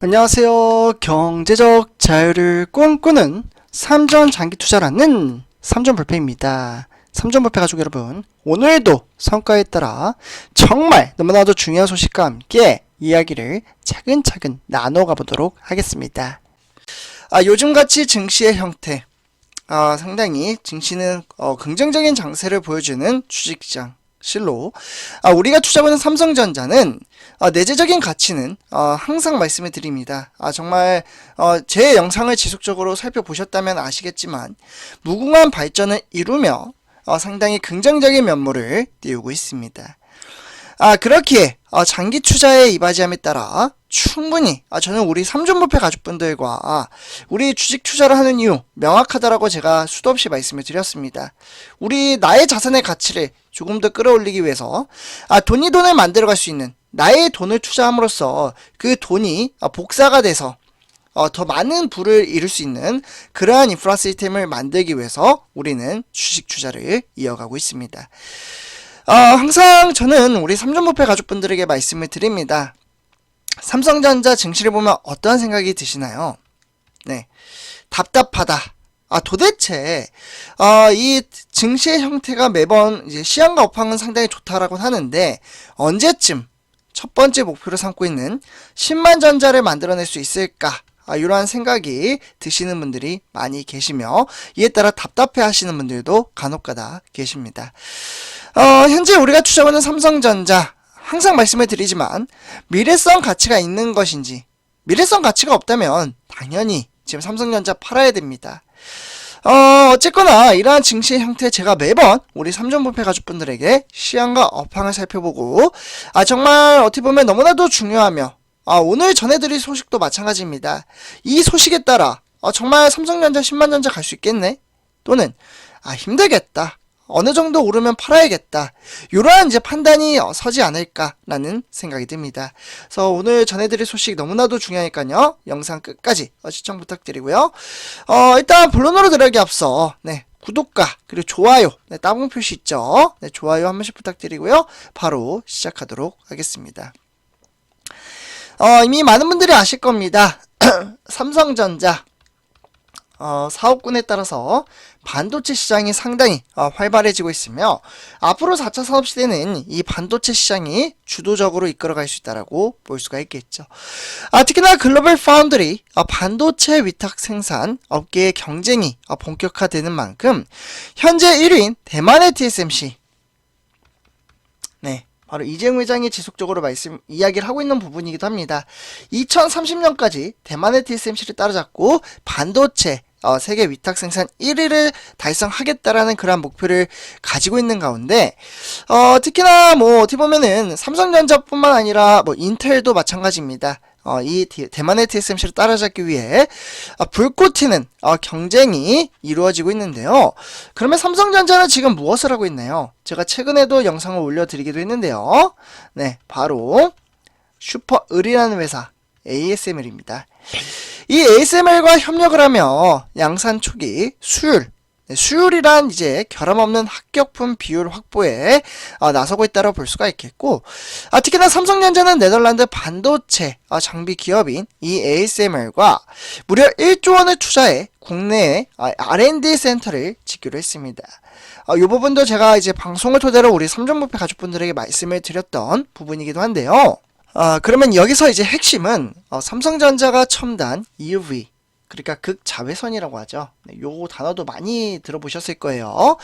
안녕하세요. 경제적 자유를 꿈꾸는 삼전 장기 투자라는 삼전 불패입니다. 삼전 불패 가족 여러분, 오늘도 성과에 따라 정말 너무나도 중요한 소식과 함께 이야기를 차근차근 나눠가 보도록 하겠습니다. 아, 요즘같이 증시의 형태, 아, 상당히 증시는 어, 긍정적인 장세를 보여주는 주식시장 실로 아, 우리가 투자하는 삼성전자는 어, 내재적인 가치는 어, 항상 말씀을 드립니다. 아, 정말 어, 제 영상을 지속적으로 살펴보셨다면 아시겠지만 무궁한 발전을 이루며 어, 상당히 긍정적인 면모를 띄우고 있습니다. 아, 그렇기에 어, 장기 투자에 이바지함에 따라 충분히 아, 저는 우리 삼존부패 가족분들과 우리 주식 투자를 하는 이유 명확하다라고 제가 수도 없이 말씀을 드렸습니다. 우리 나의 자산의 가치를 조금 더 끌어올리기 위해서 아, 돈이 돈을 만들어갈 수 있는 나의 돈을 투자함으로써 그 돈이 아, 복사가 돼서 어, 더 많은 부를 이룰 수 있는 그러한 인프라 시스템을 만들기 위해서 우리는 주식 투자를 이어가고 있습니다. 어, 항상 저는 우리 삼전부패 가족분들에게 말씀을 드립니다. 삼성전자 증시를 보면 어떠한 생각이 드시나요? 네. 답답하다. 아, 도대체, 어, 이 증시의 형태가 매번 이제 시향과 업황은 상당히 좋다라고 하는데, 언제쯤 첫 번째 목표로 삼고 있는 10만 전자를 만들어낼 수 있을까? 아, 이러한 생각이 드시는 분들이 많이 계시며, 이에 따라 답답해 하시는 분들도 간혹 가다 계십니다. 어, 현재 우리가 투자하는 삼성전자, 항상 말씀을 드리지만, 미래성 가치가 있는 것인지, 미래성 가치가 없다면, 당연히 지금 삼성전자 팔아야 됩니다. 어, 어쨌거나 이러한 증시의 형태 제가 매번 우리 삼전부패 가족분들에게 시향과 업황을 살펴보고 아 정말 어떻게 보면 너무나도 중요하며 아 오늘 전해드릴 소식도 마찬가지입니다. 이 소식에 따라 아, 정말 삼성전자 10만전자 갈 수 있겠네? 또는 아 힘들겠다. 어느 정도 오르면 팔아야겠다. 이러한 이제 판단이 어, 서지 않을까라는 생각이 듭니다. 그래서 오늘 전해드릴 소식 너무나도 중요하니까요. 영상 끝까지 어, 시청 부탁드리고요. 어, 일단 본론으로 들어가기 앞서 네, 구독과 그리고 좋아요, 네, 따봉 표시 있죠. 네, 좋아요 한 번씩 부탁드리고요. 바로 시작하도록 하겠습니다. 어, 이미 많은 분들이 아실 겁니다. 삼성전자 어, 사업군에 따라서 반도체 시장이 상당히 어, 활발해지고 있으며 앞으로 4차 산업 시대는 이 반도체 시장이 주도적으로 이끌어갈 수 있다라고 볼 수가 있겠죠. 아, 특히나 글로벌 파운드리 어, 반도체 위탁 생산 업계의 경쟁이 어, 본격화되는 만큼 현재 1위인 대만의 TSMC 네. 바로 이재용 회장이 지속적으로 말씀 이야기를 하고 있는 부분이기도 합니다. 2030년까지 대만의 TSMC를 따라잡고 반도체 어, 세계 위탁 생산 1위를 달성하겠다라는 그러한 목표를 가지고 있는 가운데 어, 특히나 뭐 어떻게 보면은 삼성전자뿐만 아니라 뭐 인텔도 마찬가지입니다. 어, 이 디- 대만의 TSMC를 따라잡기 위해 어, 불꽃 튀는 어, 경쟁이 이루어지고 있는데요. 그러면 삼성전자는 지금 무엇을 하고 있나요? 제가 최근에도 영상을 올려드리기도 했는데요. 네, 바로 슈퍼을이라는 회사 ASML입니다. 이 ASML과 협력을 하며 양산 초기 수율 네, 수율이란 이제 결함 없는 합격품 비율 확보에 어, 나서고 있다고 볼 수가 있겠고 아, 특히나 삼성전자는 네덜란드 반도체 어, 장비 기업인 이 ASML과 무려 1조 원을 투자해 국내에 어, R&D 센터를 짓기로 했습니다. 어, 이 부분도 제가 이제 방송을 토대로 우리 삼전부패 가족분들에게 말씀을 드렸던 부분이기도 한데요. 아, 그러면 여기서 이제 핵심은 어, 삼성전자가 첨단 EUV 그러니까 극자외선이라고 하죠. 네, 요 단어도 많이 들어보셨을 거예요.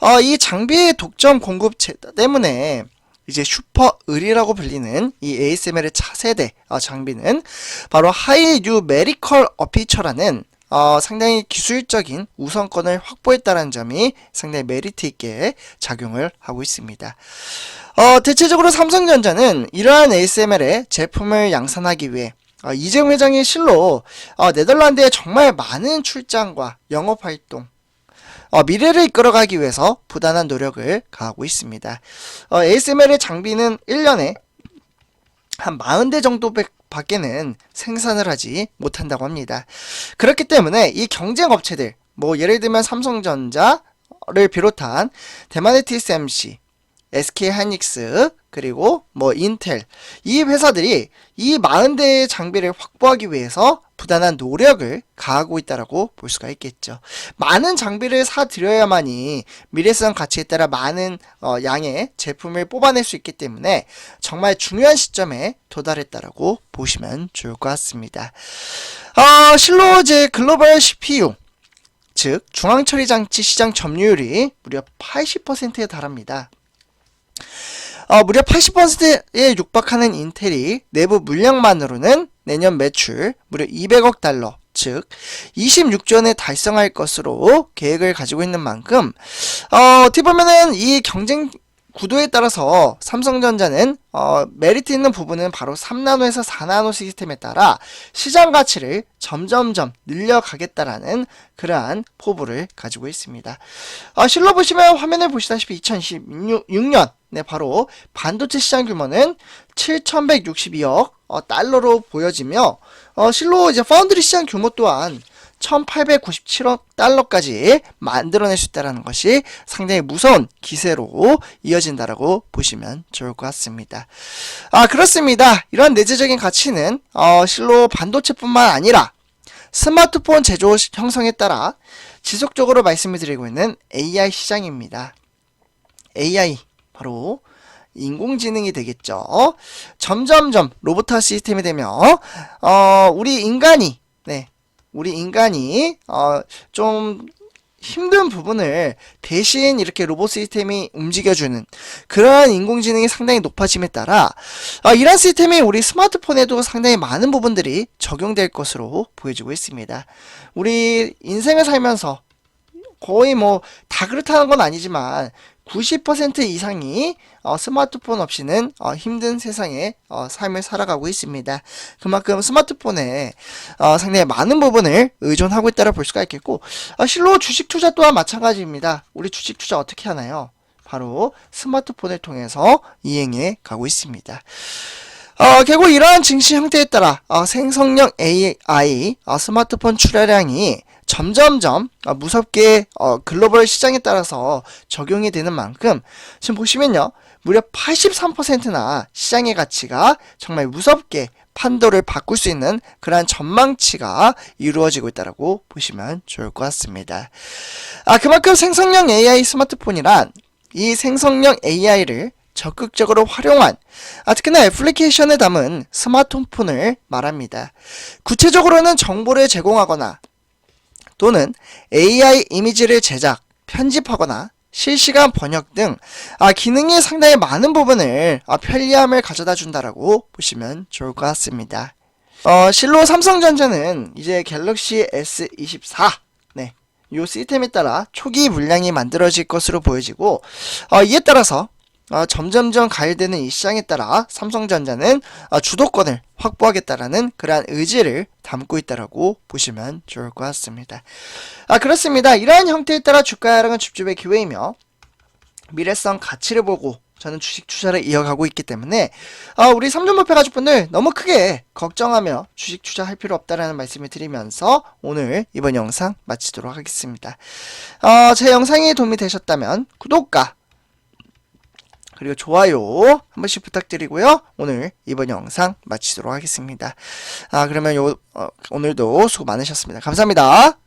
어, 이 장비의 독점 공급 체- 때문에 이제 슈퍼 을이라고 불리는 이 ASML의 차세대 어, 장비는 바로 하이 뉴메리컬 어피처라는 어, 상당히 기술적인 우선권을 확보했다는 점이 상당히 메리트 있게 작용을 하고 있습니다. 어, 대체적으로 삼성전자는 이러한 ASML의 제품을 양산하기 위해 어, 이재용 회장의 실로 어, 네덜란드에 정말 많은 출장과 영업 활동, 어, 미래를 이끌어가기 위해서 부단한 노력을 가하고 있습니다. 어, ASML의 장비는 1년에 한 40대 정도 밖에는 생산을 하지 못한다고 합니다. 그렇기 때문에 이 경쟁 업체들, 뭐 예를 들면 삼성전자를 비롯한 대만의 TSMC, SK 하이닉스, 그리고 뭐 인텔 이 회사들이 이 40대의 장비를 확보하기 위해서 부단한 노력을 가하고 있다라고 볼 수가 있겠죠. 많은 장비를 사 드려야만이 미래성 가치에 따라 많은 어, 양의 제품을 뽑아낼 수 있기 때문에 정말 중요한 시점에 도달했다라고 보시면 좋을 것 같습니다. 어, 실로즈 글로벌 CPU 즉 중앙처리 장치 시장 점유율이 무려 80%에 달합니다. 어, 무려 80%에 육박하는 인텔이 내부 물량만으로는 내년 매출 무려 200억 달러, 즉 26조 원에 달성할 것으로 계획을 가지고 있는 만큼 어, 어떻게 보면은 이 경쟁 구도에 따라서 삼성전자는 어, 메리트 있는 부분은 바로 3나노에서 4나노 시스템에 따라 시장 가치를 점점점 늘려가겠다라는 그러한 포부를 가지고 있습니다. 어, 실로 보시면 화면을 보시다시피 2016년 네, 바로 반도체 시장 규모는 7,162억 어, 달러로 보여지며 어, 실로 이제 파운드리 시장 규모 또한 1897억 달러까지 만들어낼 수 있다는 것이 상당히 무서운 기세로 이어진다라고 보시면 좋을 것 같습니다. 아, 그렇습니다. 이런 내재적인 가치는 어, 실로 반도체뿐만 아니라 스마트폰 제조 형성에 따라 지속적으로 말씀을 드리고 있는 AI 시장입니다. AI 바로 인공지능이 되겠죠. 점점점 로봇화 시스템이 되며 어, 우리 인간이 네, 우리 인간이 어, 좀 힘든 부분을 대신 이렇게 로봇 시스템이 움직여주는 그러한 인공지능이 상당히 높아짐에 따라 어, 이런 시스템이 우리 스마트폰에도 상당히 많은 부분들이 적용될 것으로 보여지고 있습니다. 우리 인생을 살면서 거의 뭐 다 그렇다는 건 아니지만 90% 이상이 어, 스마트폰 없이는 어, 힘든 세상의 어, 삶을 살아가고 있습니다. 그만큼 스마트폰에 어, 상당히 많은 부분을 의존하고 있다고 볼 수가 있겠고 어, 실로 주식 투자 또한 마찬가지입니다. 우리 주식 투자 어떻게 하나요? 바로 스마트폰을 통해서 이행해 가고 있습니다. 어, 결국 이러한 증시 형태에 따라 어, 생성형 AI 어, 스마트폰 출하량이 점점점 어, 무섭게 어, 글로벌 시장에 따라서 적용이 되는 만큼 지금 보시면요 무려 83%나 시장의 가치가 정말 무섭게 판도를 바꿀 수 있는 그러한 전망치가 이루어지고 있다고 보시면 좋을 것 같습니다. 아 그만큼 생성형 AI 스마트폰이란 이 생성형 AI를 적극적으로 활용한 아, 특히나 애플리케이션에 담은 스마트폰을 말합니다. 구체적으로는 정보를 제공하거나 또는 AI 이미지를 제작, 편집하거나 실시간 번역 등 아, 기능이 상당히 많은 부분을 아, 편리함을 가져다 준다라고 보시면 좋을 것 같습니다. 어, 실로 삼성전자는 이제 갤럭시 S24 네, 요 시스템에 따라 초기 물량이 만들어질 것으로 보여지고 어, 이에 따라서 어, 점점점 가열되는 이 시장에 따라 삼성전자는 어, 주도권을 확보하겠다라는 그러한 의지를 담고 있다라고 보시면 좋을 것 같습니다. 아 그렇습니다. 이러한 형태에 따라 주가 하락은 줍줍의 기회이며 미래성 가치를 보고 저는 주식 투자를 이어가고 있기 때문에 아, 우리 삼존목표 가족분들 너무 크게 걱정하며 주식 투자할 필요 없다라는 말씀을 드리면서 오늘 이번 영상 마치도록 하겠습니다. 어, 제 영상이 도움이 되셨다면 구독과 그리고 좋아요 한 번씩 부탁드리고요. 오늘 이번 영상 마치도록 하겠습니다. 아 그러면 요 어, 오늘도 수고 많으셨습니다. 감사합니다.